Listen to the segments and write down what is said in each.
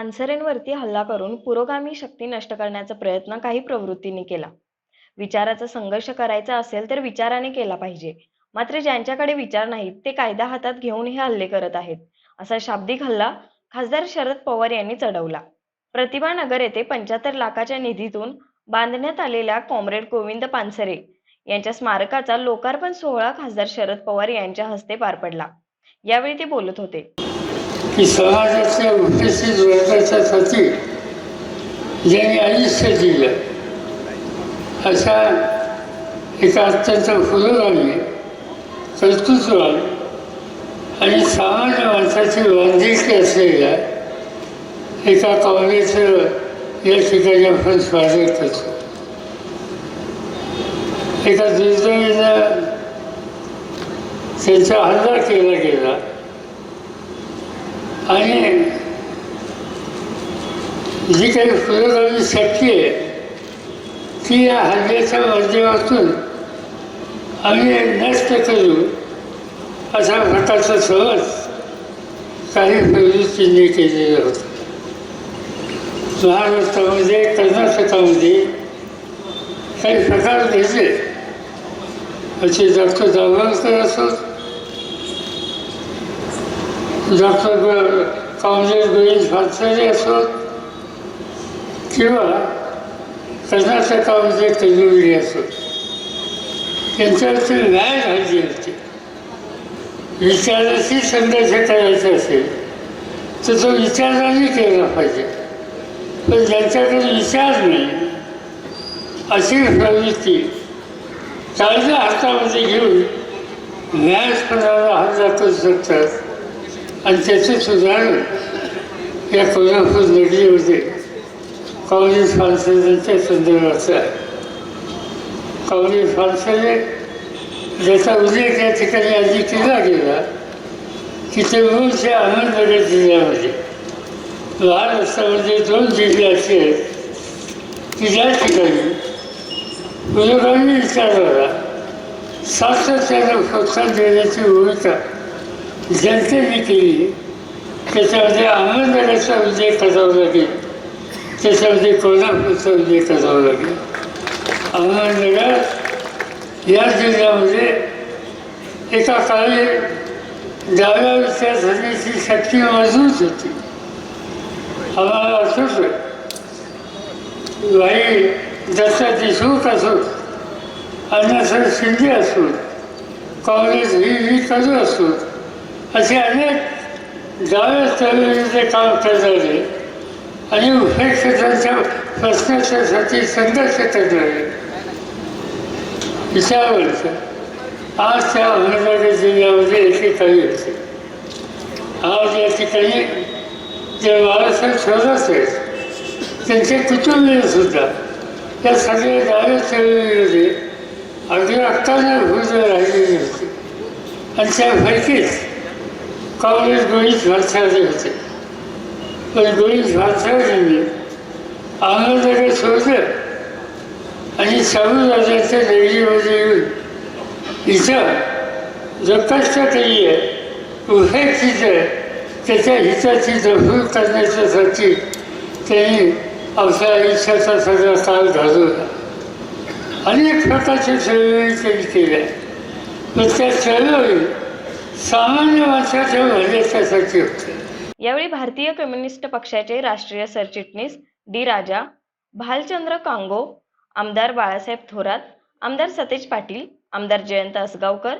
पानसरेंवरती हल्ला करून पुरोगामी शक्ती नष्ट करण्याचा प्रयत्न काही प्रवृत्तींनी केला. विचाराचा संघर्ष करायचा असेल तर विचाराने केला पाहिजे. मात्र ज्यांच्याकडे विचार नाहीत ते कायदा हातात घेऊन हे हल्ले करत आहेत असा शाब्दिक हल्ला खासदार शरद पवार यांनी चढवला. प्रतिभा नगर येथे पंच्याहत्तर लाखाच्या निधीतून बांधण्यात आलेल्या कॉम्रेड गोविंद पानसरे यांच्या स्मारकाचा लोकार्पण सोहळा खासदार शरद पवार यांच्या हस्ते पार पडला. यावेळी ते बोलत होते. की समाजाच्या विकसित वर्गाच्यासाठी ज्यांनी आयुष्य दिलं. अशा एका अत्यंत फुलवाने कर्तृत्वान आणि सामान्य माणसाची बांधिलकी असलेल्या एका कॉलेजचं या ठिकाणी आपण स्वागत करतो. एका दुर्दैवीनं त्यांचा हल्ला केला गेला. आणि जी काही पुरोगामी शक्ती आहे ती या हल्ल्याच्या माध्यमातून आम्ही नष्ट करू अशा प्रकारचा सहज काही प्रवृत्तींनी केलेला होता. महाराष्ट्रामध्ये कर्नाटकामध्ये काही प्रकार घडले. असे डॉक्टर दाभोळकर असोत डॉक्टर काँग्रेस गोविंद फाटसरे असोत किंवा कर्नाटकामध्ये कल्लुर्गी असोत त्यांच्यावरती न्याय घातली होती विचाराशी संघर्ष करायचा असेल तर तो विचाराने केला पाहिजे पण ज्यांच्याकडे विचार नाही अशी प्रवृत्ती कायदा हातामध्ये घेऊन न्यायपणाला हात करू शकतात आणि त्याचं सुधारण या कोल्हापूर होते काँग्रेस फारसेच्या संदर्भाचं आहे. काँग्रेस फारसेने ज्याचा उल्लेख या ठिकाणी आधी केला गेला की ते मूळच्या अहमदनगर जिल्ह्यामध्ये महाराष्ट्रामध्ये दोन जिल्हे असे आहेत की ज्या ठिकाणी पुरोगामी विचाराला सातत्यानं प्रोत्साहन देण्याची भूमिका जनतेने केली त्याच्यामध्ये अहमदनगरचा विजय करावा लागेल त्याच्यामध्ये कोल्हापूरचा विजय करावा लागेल अहमदनगर या जिल्ह्यामध्ये एका काळी डाव्या विचारसरणीची शक्ती मजबूत होती. आम्हाला असंच भाई दत्ता देशमुख असोत अण्णासाहेब शिंदे असोत काँग्रेस ही ही करू असोत असे अनेक जावे चळवळीचे काम करणारे आणि उपेक्षितांच्या प्रश्नाच्यासाठी संघर्ष करणारे. विचारवंत आज त्या अहमदनगर जिल्ह्यामध्ये एकेकाळी होते. आज या ठिकाणी जे बाळासाहेब थोरात आहेत त्यांचे कुटुंबीय सुद्धा या सगळ्या डाव्या चळवळीमध्ये अगदी अक्काने भूज राहिलेली होती. आणि त्यापैकीच काँग्रेस गोळीत भाषाले होते पण गोळीत भाषावरींनी अहमदनगर सोडलं. आणि शाहू राजाच्या देवीमध्ये येऊन इथं जो केली आहे उपेक्षित आहे त्याच्या हिताची जपून करण्याच्यासाठी त्यांनी आपल्या आयुष्याचा सगळा काळ घालवला. अनेक प्रकारच्या चळवळी त्यांनी केल्या. पण त्या चळवळी सामान्य माणसाच्या भल्याच्यासाठी होत्या यावेळी भारतीय कम्युनिस्ट पक्षाचे राष्ट्रीय सरचिटणीस डी राजा भालचंद्र कांगो आमदार बाळासाहेब थोरात आमदार सतेज पाटील आमदार जयंत असगावकर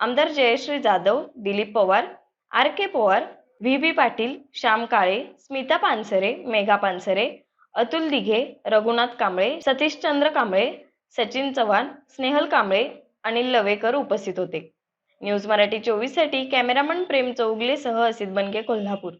आमदार Jayashree Jadhav Dilip Pawar R K Pawar V B Patil Shyam Kale Smita Pansare Megha Pansare Atul Dighe Raghunath Kamble Satishchandra Kamble Sachin Chavan Snehal Kamble Anil Lavekar उपस्थित होते. News Marathi चोवीससाठी cameraman Prem चौगलेसह असित बनके कोल्हापूर.